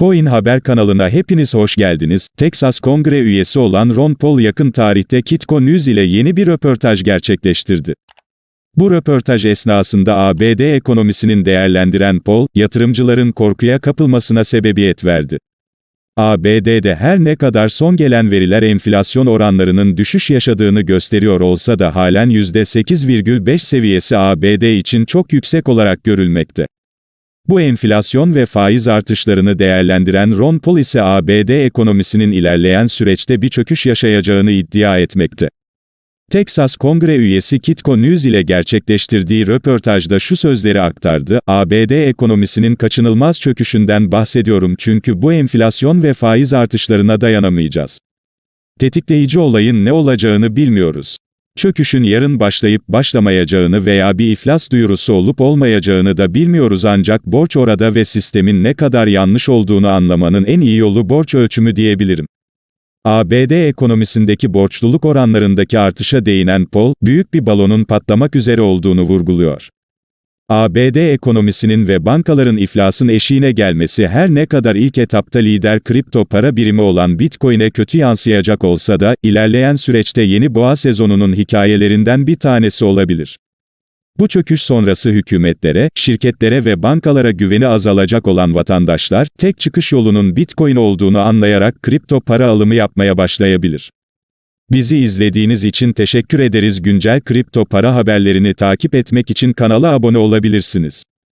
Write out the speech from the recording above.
Bitcoin Haber kanalına hepiniz hoş geldiniz. Texas Kongre üyesi olan Ron Paul yakın tarihte Kitco News ile yeni bir röportaj gerçekleştirdi. Bu röportaj esnasında ABD ekonomisinin değerlendiren Paul, yatırımcıların korkuya kapılmasına sebebiyet verdi. ABD'de her ne kadar son gelen veriler enflasyon oranlarının düşüş yaşadığını gösteriyor olsa da halen %8,5 seviyesi ABD için çok yüksek olarak görülmekte. Bu enflasyon ve faiz artışlarını değerlendiren Ron Paul ise ABD ekonomisinin ilerleyen süreçte bir çöküş yaşayacağını iddia etmekte. Texas Kongre üyesi Kitco News ile gerçekleştirdiği röportajda şu sözleri aktardı, ABD ekonomisinin kaçınılmaz çöküşünden bahsediyorum çünkü bu enflasyon ve faiz artışlarına dayanamayacağız. Tetikleyici olayın ne olacağını bilmiyoruz. Çöküşün yarın başlayıp başlamayacağını veya bir iflas duyurusu olup olmayacağını da bilmiyoruz ancak borç orada ve sistemin ne kadar yanlış olduğunu anlamanın en iyi yolu borç ölçümü diyebilirim. ABD ekonomisindeki borçluluk oranlarındaki artışa değinen Paul, büyük bir balonun patlamak üzere olduğunu vurguluyor. ABD ekonomisinin ve bankaların iflasın eşiğine gelmesi her ne kadar ilk etapta lider kripto para birimi olan Bitcoin'e kötü yansıyacak olsa da, ilerleyen süreçte yeni boğa sezonunun hikayelerinden bir tanesi olabilir. Bu çöküş sonrası hükümetlere, şirketlere ve bankalara güveni azalacak olan vatandaşlar, tek çıkış yolunun Bitcoin olduğunu anlayarak kripto para alımı yapmaya başlayabilir. Bizi izlediğiniz için teşekkür ederiz. Güncel kripto para haberlerini takip etmek için kanala abone olabilirsiniz.